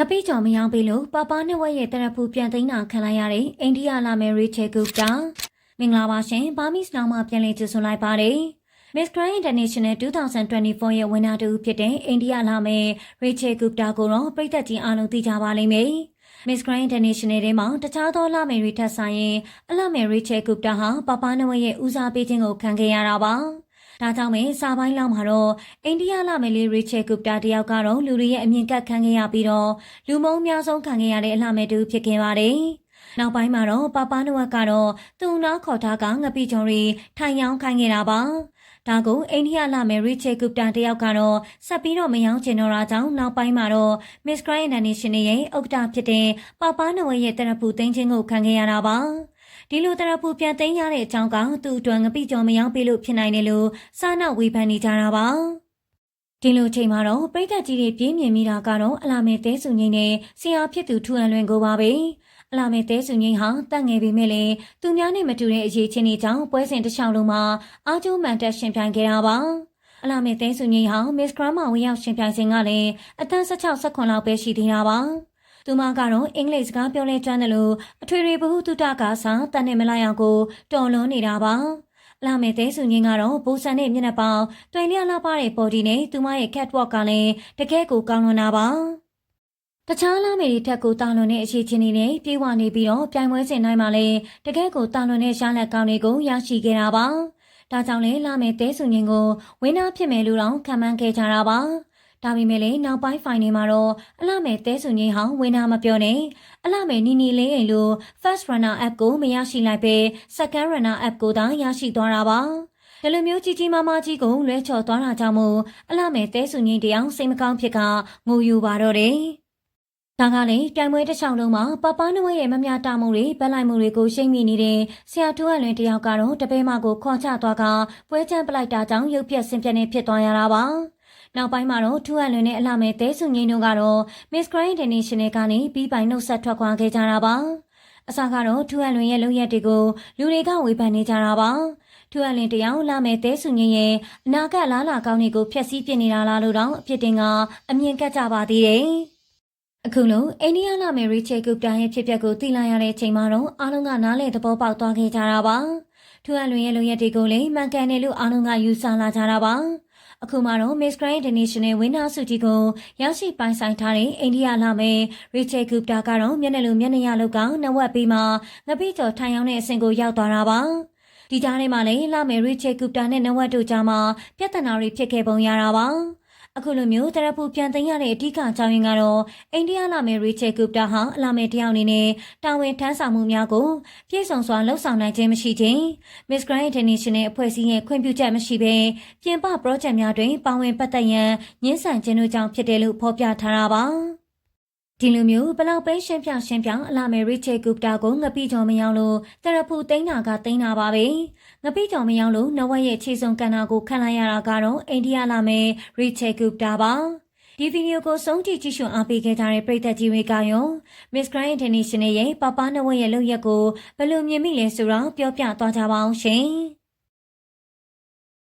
ငပိကြော်မယောင်းပေးလို့ပပနှစ်ဝက်ရဲ့တရဖူပြန်သိမ်းတာခံလိုက်ရတဲ့အိန္ဒိယလာမယ်ရီချေဂူတာမင်္ဂလာပါရှင်ဘာမီစနောင်မှာပြန်လည်ကြိုဆိုလိုက်ပါတယ် Miss Grand International 2024ရဲ့ဝင်နာတူဖြစ်တဲ့အိန္ဒိယလာမယ်ရီချေဂူတာကိုတော့ပြည်သက်ကြီးအားလုံးသိကြပါလိမ့်မယ် Miss Grand International ထဲမှာတခြားသောလာမယ်ရီထက်ဆိုင်ရင်အလာမယ်ရီချေဂူတာဟာပပနှစ်ဝက်ရဲ့ဦးစားပေးခြင်းကိုခံခဲ့ရတာပါ ဒါကြောင့်ပဲစာပိုင်းလောက်မှာတော့အိန္ဒိယလာမယ်လေးရီချေဂူတာတယောက်ကတော့လူတွေရဲ့အမြင်ကပ်ခံခဲ့ရပြီးတော့လူမုံအများဆုံးခံခဲ့ရတဲ့အလှမယ်တူဖြစ်ခဲ့ပါတယ်။နောက်ပိုင်းမှာတော့ပပနဝက်ကတော့သူ့နာခေါ်ထားကငပိချုံရီထိုင်ရောင်းခိုင်းခဲ့တာပါ။ဒါကိုအိန္ဒိယလာမယ်ရီချေဂူတာတယောက်ကတော့ဆက်ပြီးတော့မယောင်းချင်တော့တာကြောင့်နောက်ပိုင်းမှာတော့ Miss Grand International ရဲ့ဥက္ကဋ္ဌဖြစ်တဲ့ပပနဝက်ရဲ့တရဖူသိန်းချင်းကိုခံခဲ့ရတာပါ။ ဒီလိုတရဖူပြန်သိမ်းရတဲ့အကြောင်းကသူ့အတွက်ငပိကြော်မရောက်ပြီလို့ဖြစ်နိုင်တယ်လို့စာနောက်ဝေဖန်နေကြတာပါဒီလိုချိန်မှာတော့ပြည်သက်ကြီးတွေပြင်းမြင်မိတာကတော့အလာမဲတဲစုငိမ့်နဲ့ဆရာဖြစ်သူထူအန်လွင်ကိုပါပဲအလာမဲတဲစုငိမ့်ဟာတတ်ငယ်ပေမဲ့လည်းသူများနဲ့မတူတဲ့အရေးချင်းတွေကြောင့်ပွဲစဉ်တစ်လျှောက်လုံးမှာအားကျိုးမှန်တက်ရှင်ပြိုင်ခဲ့တာပါအလာမဲတဲစုငိမ့်ဟာ Miss Grandma ဝင်ရောက်ရှင်ပြိုင်စဉ်ကလည်းအသက်16 18လောက်ပဲရှိသေးတာပါ သူမကတော့အင်္ဂလိပ်စကားပြောလဲကျွမ်းတယ်လို့အထွေထွေဘဟုတုတကစားတန်နေမလိုက်အောင်ကိုတော်လွန်နေတာပါလာမယ်တဲစုငင်းကတော့ဘူဆန်နဲ့မျက်နှာပေါင်တွင်လျလာပါတဲ့ body နဲ့သူမရဲ့ catwalk ကလည်းတကယ်ကိုကောင်းလွန်တာပါတခြားလာမယ်တွေထက်ကိုတာလွန်တဲ့အခြေချင်းတွေနဲ့ပြေးဝနေပြီးတော့ပြိုင်ပွဲစဉ်တိုင်းမှာလည်းတကယ်ကိုတာလွန်တဲ့ရှားလက်ကောင်းတွေကိုရရှိခဲ့တာပါဒါကြောင့်လဲလာမယ်တဲစုငင်းကိုဝင်းနာဖြစ်မယ်လို့တော့ခံမှန်းခဲ့ကြတာပါ ဒါပေမဲ့လည်းနောက်ပိုင်းဖိုင်တွေမှာတော့အလှမဲ့တဲစုငင်းဟောင်းဝင်နာမပြောနဲ့အလှမဲ့နီနီလေးအိမ်လို first runner app ကိုမရရှိလိုက်ပဲ second runner app ကိုသာရရှိသွားတာပါဒီလိုမျိုးကြီးကြီးမားမားကြီးကိုလွဲချော်သွားတာကြောင့်မို့အလှမဲ့တဲစုငင်းတရားစိတ်မကောင်းဖြစ်ကငိုယူပါတော့တယ်ဒါကလည်းပြိုင်ပွဲတစ်ချောင်းလုံးမှာပပနဝဲရဲ့မမြတာမှုတွေဗက်လိုက်မှုတွေကိုရှိမ့်မိနေတဲ့ဆရာတူအလွင်တယောက်ကတော့တပဲမကိုခေါ်ချသွားကပွဲချမ်းပလိုက်တာကြောင့်ရုပ်ပြက်ဆင်ပြက်နေဖြစ်သွားရတာပါ နောက်ပိုင်းမှာတော့ထူအလွင်နဲ့အလှမဲ့တဲစုငင်းတို့ကတော့ Miss Grand International ကနေပြီးပိုင်နှုတ်ဆက်ထွက်ခွာခဲ့ကြတာပါအစကတော့ထူအလွင်ရဲ့လုံရက်တွေကိုလူတွေကဝေဖန်နေကြတာပါထူအလင်တယောက်လာမဲ့တဲစုငင်းရဲ့အနာကလားလာကောင်းတွေကိုဖျက်ဆီးပြစ်နေတာလားလို့တော့အဖြစ်တင်ကအမြင်ကပ်ကြပါသေးတယ်အခုလိုအိန္ဒိယလာမယ်ရီချေဂူပတာရဲ့ဖြစ်ပျက်ကိုသိလာရတဲ့အချိန်မှာတော့အားလုံးကနားလည်သဘောပေါက်သွားခဲ့ကြတာပါထူအလွင်ရဲ့လုံရက်တွေကိုလည်းမှန်ကန်တယ်လို့အားလုံးကယူဆလာကြတာပါ အခုမှတော့ Miss Grand International ဝင်းနာစုကြီးကိုရရှိပိုင်ဆိုင်ထားတဲ့အိန္ဒိယလာမယ် Rachel Gupta ကတော့မျက်နှာလိုမျက်နှာရလောက်ကနဝက်ပြီးမှငပိကျော်ထိုင်ရောက်တဲ့အဆင့်ကိုရောက်သွားတာပါဒီကြားထဲမှာလည်းလာမယ် Rachel Gupta နဲ့နဝက်တို့ကြားမှာပြဿနာတွေဖြစ်ခဲ့ပုံရတာပါ အခုလိုမျိုးတရဖူပြန်သိမ်းရတဲ့အဓိကအကြောင်းရင်းကတော့အိန္ဒိယလာမယ်ရီချေဂူပတာဟာအလာမယ်တယောက်အနေနဲ့တာဝန်ထမ်းဆောင်မှုများကိုပြည့်စုံစွာလှုပ်ဆောင်နိုင်ခြင်းမရှိခြင်း Miss Grand International အဖွဲ့အစည်းရဲ့ခွင့်ပြုချက်မရှိဘဲပြင်ပ project များတွင်ပါဝင်ပတ်သက်ရန်ညှင်းဆန်ခြင်းတို့ကြောင့်ဖြစ်တယ်လို့ဖော်ပြထားတာပါ ဒီလိုမျိုးဘလောက်ပဲရှင်းပြရှင်းပြအလာမယ်ရီချေဂူပတာကိုငပိကျော်မရောက်လို့တရဖူသိန်းတာကသိန်းတာပါပဲငပိကျော်မရောက်လို့နဝက်ရဲ့ခြေစုံကန်တာကိုခံလိုက်ရတာကတော့အိန္ဒိယလာမယ်ရီချေဂူပတာပါဒီဗီဒီယိုကိုဆုံးထိကြည့်ရှုအားပေးခဲ့ကြတဲ့ပရိသတ်ကြီးတွေကရော Miss Grand International ရဲ့ပပနဝက်ရဲ့လုပ်ရက်ကိုဘယ်လိုမြင်မိလဲဆိုတော့ပြောပြသွားကြပါအောင်ရှင်။